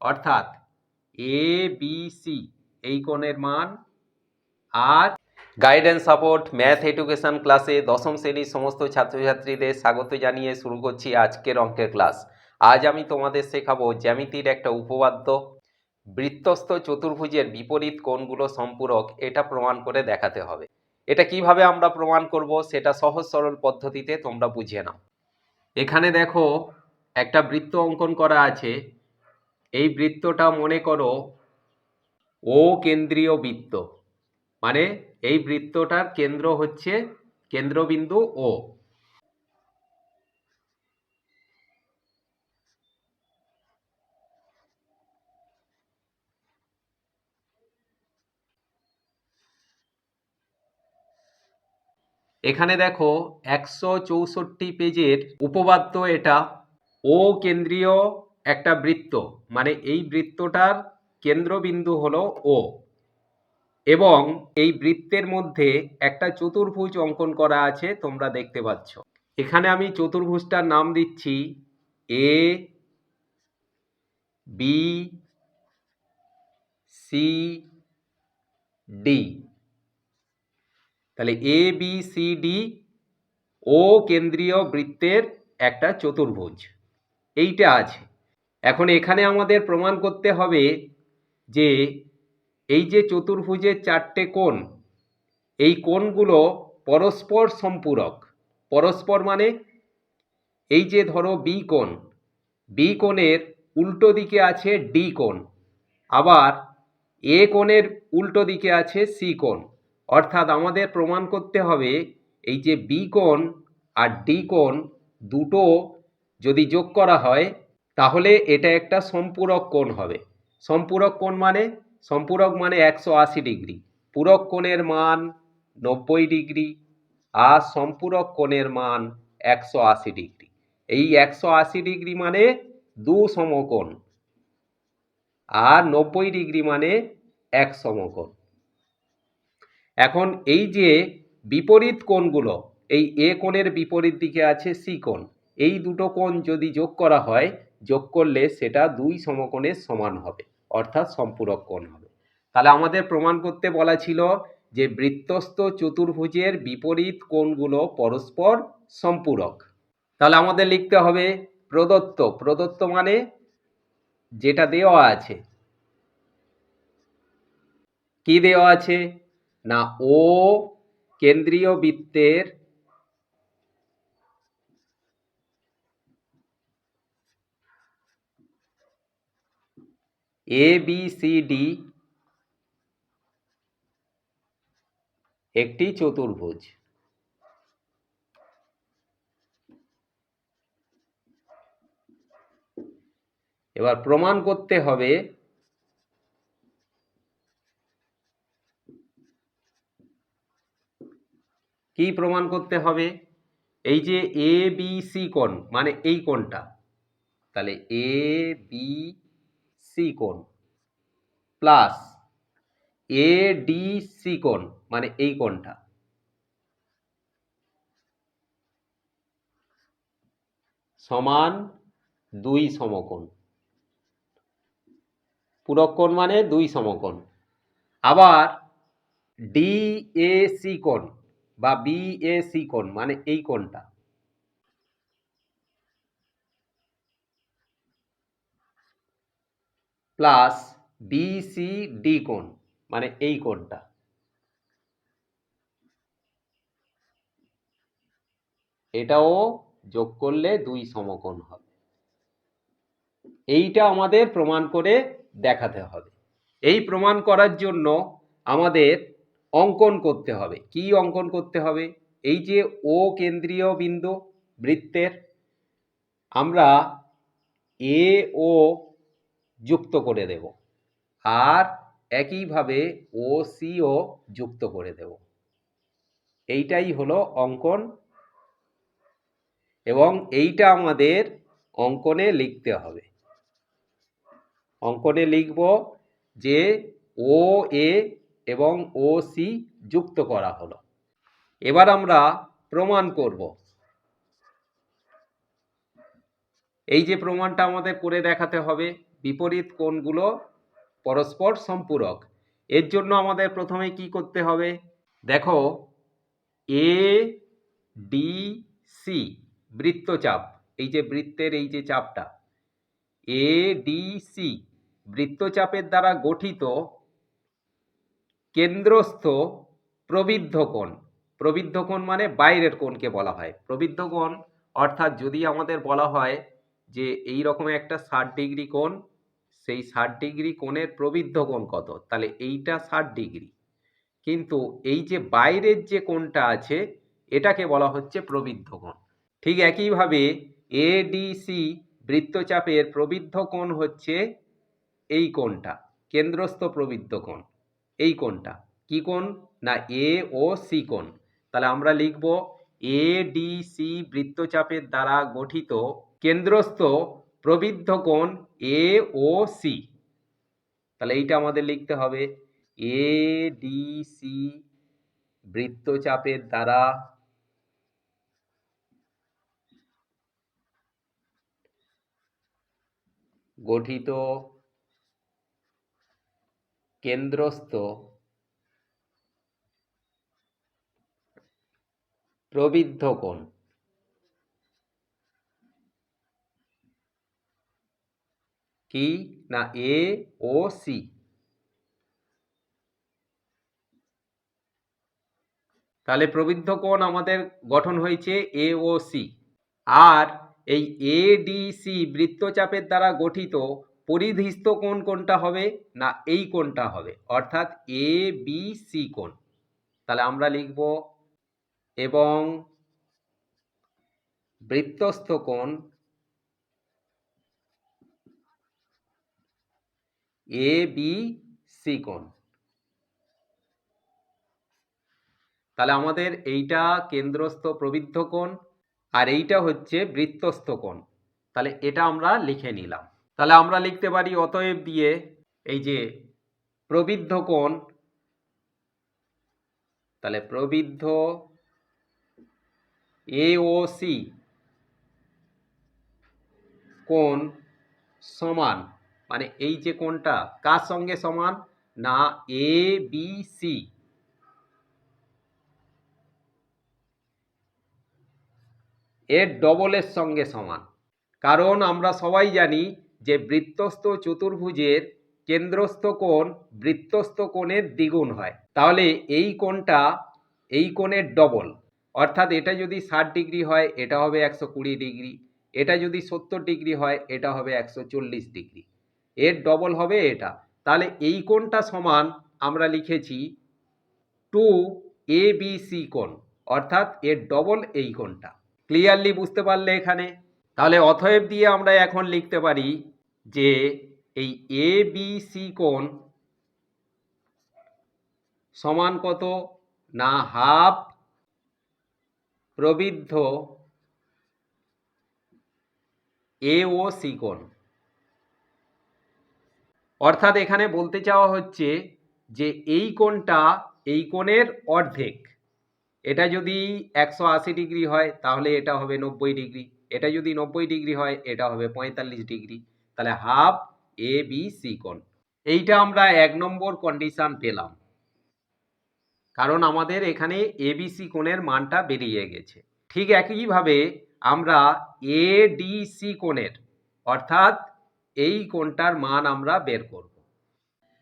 অর্থাৎ A B C এই কোণের মান আর গাইডেন্স সাপোর্ট ম্যাথ এডুকেশন ক্লাসে দশম শ্রেণির সমস্ত ছাত্রছাত্রীদের স্বাগত জানিয়ে শুরু করছি আজকের অঙ্কের ক্লাস আজ আমি তোমাদের শেখাবো জ্যামিতির একটা উপপাদ্য বৃত্তস্থ চতুর্ভুজের বিপরীত কোণগুলো সম্পূরক এটা প্রমাণ করে দেখাতে হবে। এটা কীভাবে আমরা প্রমাণ করব সেটা সহজ সরল পদ্ধতিতে তোমরা বুঝে নাও। এখানে দেখো একটা বৃত্ত অঙ্কন করা আছে এই বৃত্তটা মনে করো ও কেন্দ্রীয় বৃত্ত। মানে এই বৃত্তটার কেন্দ্র হচ্ছে কেন্দ্রবিন্দু ও। এখানে দেখো একশো চৌষট্টি পেজের উপবাদ্য এটা। ও কেন্দ্রীয় একটা বৃত্ত মানে এই বৃত্তটার কেন্দ্রবিন্দু হলো ও এবং এই বৃত্তের মধ্যে একটা চতুর্ভুজ অঙ্কন করা আছে, তোমরা দেখতে পাচ্ছ। এখানে আমি চতুর্ভুজটার নাম দিচ্ছি এ বি সি ডি তাহলে A B C D O কেন্দ্রীয় বৃত্তের একটা চতুর্ভুজ। এইটা আছে। এখন এখানে আমাদের প্রমাণ করতে হবে যে এই যে চতুর্ভুজের চারটে কোণ, এই কোণগুলো পরস্পর সম্পূরক। পরস্পর মানে এই যে ধরো বি কোণ বি কোণের উল্টো দিকে আছে ডি কোণ, আবার এ কোণের উল্টো দিকে আছে সি কোণ। অর্থাৎ আমাদের প্রমাণ করতে হবে এই যে বি কোণ আর ডি কোণ দুটো যদি যোগ করা হয় তাহলে এটা একটা সম্পূরক কোণ হবে। সম্পূরক কোণ মানে সম্পূরক মানে একশো আশি ডিগ্রি। পূরক কোণের মান নব্বই ডিগ্রি আর সম্পূরক কোণের মান একশো আশি ডিগ্রি। এই একশো আশি ডিগ্রি মানে দু সমকোণ আর নব্বই ডিগ্রি মানে এক সমকোণ। এখন এই যে বিপরীত কোণগুলো, এই এ কোণের বিপরীত দিকে আছে সি কোণ, এই দুটো কোণ যদি যোগ করা হয় যোগ করলে সেটা দুই সমকোণের সমান হবে, অর্থাৎ সম্পূরক কোণ হবে। তাহলে আমাদের প্রমাণ করতে বলা ছিল যে বৃত্তস্থ চতুর্ভুজের বিপরীত কোণগুলো পরস্পর সম্পূরক। তাহলে আমাদের লিখতে হবে প্রদত্ত। প্রদত্ত মানে যেটা দেওয়া আছে। কি দেওয়া আছে? না, ও কেন্দ্রীয় বৃত্তের এ বি সি ডি একটি চতুর্ভুজ। এবার প্রমাণ করতে হবে কি প্রমাণ করতে হবে? এই যে এ বি সি কোণ মানে এই কোণটা, তাহলে এ বি সি কোণ প্লাস এ ডি সি কোণ মানে এই কোণটা। সমান দুই সমকোণ। পূরক কোণ মানে দুই সমকোণ। আবার ডি এ সি কোণ বা বি এ সি কোণ মানে এই কোণটা। প্লাস বি সি ডি কোণ মানে এই কোণটা। এটাও যোগ করলে দুই সমকোণ হবে। এইটা আমাদের প্রমাণ করে দেখাতে হবে। এই প্রমাণ করার জন্য আমাদের অঙ্কন করতে হবে। কি অঙ্কন করতে হবে? এই যে ও কেন্দ্রীয় বিন্দু বৃত্তের, আমরা এ ও যুক্ত করে দেব। আর একইভাবে ও সিও যুক্ত করে দেব। এইটাই হলো অঙ্কন। এবং এইটা আমাদের অঙ্কনে লিখতে হবে। অঙ্কনে লিখব যে ও এ এবং ও সি যুক্ত করা হলো। এবার আমরা প্রমাণ করব। এই যে প্রমাণটা আমাদের করে দেখাতে হবে। বিপরীত কোণগুলো পরস্পর সম্পূরক। এর জন্য আমাদের প্রথমে কি করতে হবে? দেখো এ ডি সি বৃত্তচাপ। এই যে বৃত্তের এই যে চাপটা। এ ডি সি বৃত্তচাপের দ্বারা গঠিত কেন্দ্রস্থ প্রবৃদ্ধ কোণ। প্রবৃদ্ধ কোণ মানে বাইরের কোণকে বলা হয়। প্রবৃদ্ধ কোণ অর্থাৎ যদি আমাদের বলা হয় যে এই রকম একটা ষাট ডিগ্রি কোণ সেই ষাট ডিগ্রি কোণের প্রবৃদ্ধ কোণ কত? তাহলে এইটা ষাট ডিগ্রি। কিন্তু এই যে বাইরের যে কোণটা আছে, এটাকে বলা হচ্ছে প্রবৃদ্ধ কোণ। ঠিক একইভাবে এডিসি বৃত্তচাপের প্রবৃদ্ধ কোণ হচ্ছে এই কোণটা, কেন্দ্রস্থ প্রবৃদ্ধ কোণ, এই কোণটা। কি কোণ? না এ ও সি কোণ। তাহলে আমরা লিখব এডিসি বৃত্তচাপের দ্বারা গঠিত কেন্দ্রস্থ প্রবৃদ্ধ কোণ এ ও সি তাহলে এইটা আমাদের লিখতে হবে। এডিসি বৃত্তচাপের দ্বারা গঠিত কেন্দ্রস্থ প্রবৃদ্ধ কোণ। কি? না, এ, ও, সি। তাহলে প্রবৃদ্ধ কোণ আমাদের গঠন হয়েছে এ, ও, সি। আর এই এ, ডি, সি বৃত্তচাপের দ্বারা গঠিত পরিধিস্থ কোণ কোনটা হবে? না, এই কোণটা হবে। অর্থাৎ এ, বি, সি কোণ। তাহলে আমরা লিখব এবং বৃত্তস্থ কোণ এ বি সি কোণ। তাহলে আমাদের এইটা কেন্দ্রস্থ প্রবৃদ্ধ কোণ আর এইটা হচ্ছে বৃত্তস্থ কোণ। তাহলে এটা আমরা লিখে নিলাম। তাহলে আমরা লিখতে পারি, অতএব দিয়ে এই যে প্রবৃদ্ধ কোণ, তাহলে প্রবৃদ্ধ এ ও সি কোণ সমান মানে এই যে কোণটা, কার সঙ্গে সমান? না এ বি সি এর ডবলের সঙ্গে সমান। কারণ আমরা সবাই জানি যে বৃত্তস্থ চতুর্ভুজের কেন্দ্রস্থ কোণ বৃত্তস্থ কোণের দ্বিগুণ হয়। তাহলে এই কোণটা, এই কোণের ডবল অর্থাৎ এটা যদি ষাট ডিগ্রি হয়, এটা হবে একশো কুড়ি ডিগ্রি। এটা যদি সত্তর ডিগ্রি হয়, এটা হবে একশো চল্লিশ ডিগ্রি। এর ডবল হবে এটা। তাহলে এই কোণটা সমান আমরা লিখেছি টু এ বি সি কোণ, অর্থাৎ এর ডবল এই কোণটা। ক্লিয়ারলি বুঝতে পারলে এখানে? তাহলে অথয়েব দিয়ে আমরা এখন লিখতে পারি যে এই এ বি সি কোণ সমান কত না হাফ প্রবৃদ্ধ এ ও সি কোণ। অর্থাৎ এখানে বলতে চাওয়া হচ্ছে যে এই কোণটা এই কোণের অর্ধেক। এটা যদি একশো আশি ডিগ্রি হয়, তাহলে এটা হবে নব্বই ডিগ্রি। এটা যদি নব্বই ডিগ্রি হয়, এটা হবে পঁয়তাল্লিশ ডিগ্রি। তাহলে হাফ এ বি সি কোণ। এইটা আমরা এক নম্বর কন্ডিশন পেলাম। কারণ আমাদের এখানে এবিসি কোণের মানটা বেরিয়ে গেছে। ঠিক একইভাবে আমরা এ ডি সি কোণের, অর্থাৎ এই কোণটার মান আমরা বের করব।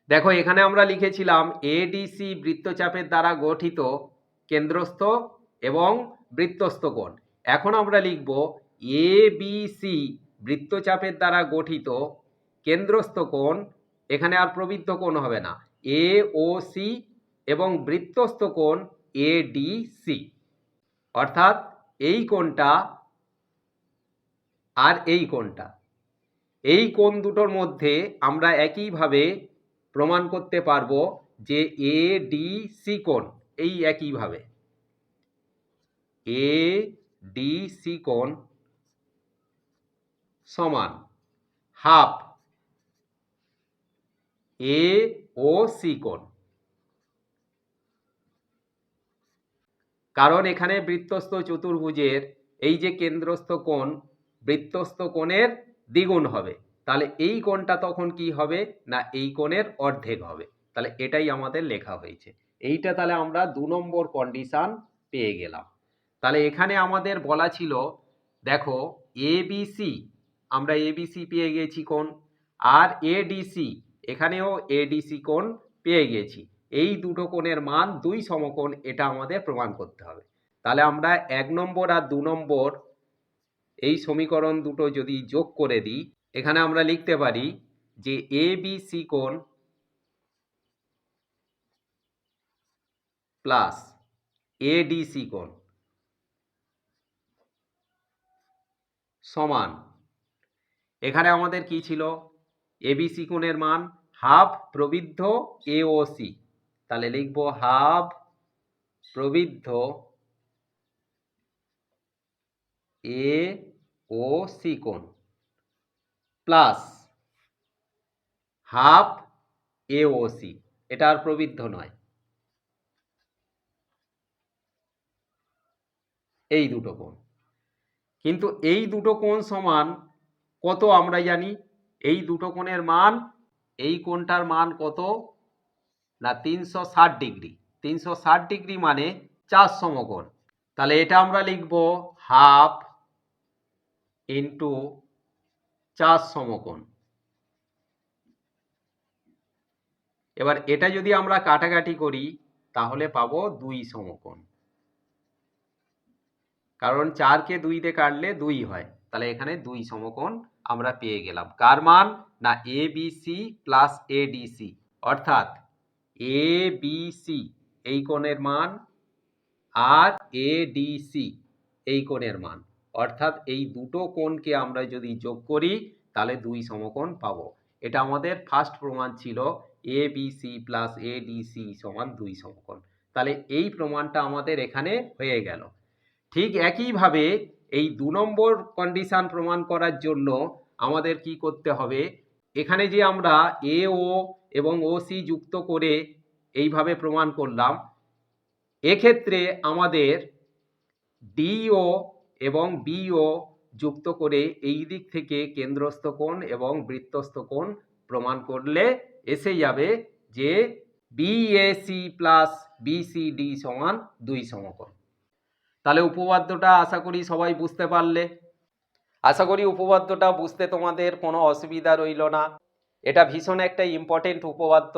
দেখো, এখানে আমরা লিখেছিলাম এডিসি বৃত্তচাপের দ্বারা গঠিত কেন্দ্রস্থ এবং বৃত্তস্থ কোণ। এখন আমরা লিখব এ সি বৃত্তচাপের দ্বারা গঠিত কেন্দ্রস্থ কোণ। এখানে আর প্রবৃদ্ধ কোণ হবে না। এ ও সি এবং বৃত্তস্থ কোণ এ ডি সি অর্থাৎ এই কোণটা আর এই কোণটা। এই কোণ দুটোর মধ্যে আমরা একইভাবে প্রমাণ করতে পারব যে এ ডি সি কোণ, এই একইভাবে। এ ডি সি কোণ সমান হাফ এ ও সি কোণ। কারণ এখানে বৃত্তস্থ চতুর্ভুজের এই যে কেন্দ্রস্থ কোণ, বৃত্তস্থ কোণের দ্বিগুণ হবে। তাহলে এই কোণটা তখন কি হবে না এই কোণের অর্ধেক হবে? তাহলে এটাই আমাদের লেখা হয়েছে। এইটা তাহলে আমরা দু নম্বর কন্ডিশন পেয়ে গেলাম। তাহলে এখানে আমাদের বলা ছিল, দেখো এবিসি আমরা এবিসি পেয়ে গেছি কোণ, আর এডিসি এখানেও এডিসি কোণ পেয়ে গেছি। এই দুটো কোণের মান দুই সমকোণ, এটা আমাদের প্রমাণ করতে হবে। তাহলে আমরা এক নম্বর আর দু নম্বর এই সমীকরণ দুটো যদি যোগ করে দিই, এখানে আমরা লিখতে পারি যে এ বি সি কোণ প্লাস এডিসি কোণ সমান। এখানে আমাদের কি ছিল? এবিসি কোণের মান হাফ প্রবৃদ্ধ এওসি তাহলে লিখব হাফ প্রবৃদ্ধ এ ও সি কোণ। Plus half A O C এটা আর প্রবৃদ্ধ নয়। এই দুটো কোণ। কিন্তু এই দুটো কোণ সমান কত আমরা জানি? এই দুটো কোণের মান, এই কোণটার মান কত? না, তিনশো ষাট ডিগ্রি। তিনশো ষাট ডিগ্রি মানে চার সমকোণ। তাহলে এটা আমরা লিখব হাফ ইন্টু চার সমকোণ। এবার এটা যদি আমরা কাটাকাটি করি, তাহলে পাবো দুই সমকোণ। কারণ চারকে দুই দিয়ে কাটলে দুই হয়, তাহলে এখানে দুই সমকোণ আমরা পেয়ে গেলাম। কার মান? না A B C plus A DC অর্থাৎ এ বি সি এই কোণের মান আর এ ডিসি এই কোণের মান। অর্থাৎ এই দুটো কোণকে আমরা যদি যোগ করি, তাহলে দুই সমকোণ পাবো। এটা আমাদের ফার্স্ট প্রমাণ ছিল A B C plus A DC সমান দুই সমকোণ। তাহলে এই প্রমাণটা আমাদের এখানে হয়ে গেল। ঠিক একইভাবে এই দু নম্বর কন্ডিশন প্রমাণ করার জন্য আমাদের কি করতে হবে? এখানে যে আমরা এ ও এবং ও সি যুক্ত করে এইভাবে প্রমাণ করলাম, এক্ষেত্রে আমাদের ডিও এবং বিও যুক্ত করে এই দিক থেকে কেন্দ্রস্থ কোণ এবং বৃত্তস্থ কোণ প্রমাণ করলে এসে যাবে যে বিএসি প্লাস বিসিডি সমান দুই সমকোণ। তাহলে উপপাদ্যটা আশা করি সবাই বুঝতে পারলে। আশা করি উপপাদ্যটা বুঝতে তোমাদের কোনো অসুবিধা রইল না। এটা ভীষণ একটা ইম্পর্টেন্ট উপপাদ্য।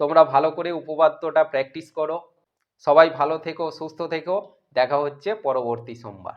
তোমরা ভালো করে উপপাদ্যটা প্র্যাকটিস করো। সবাই ভালো থেকো, সুস্থ থেকো। দেখা হচ্ছে পরবর্তী সোমবার।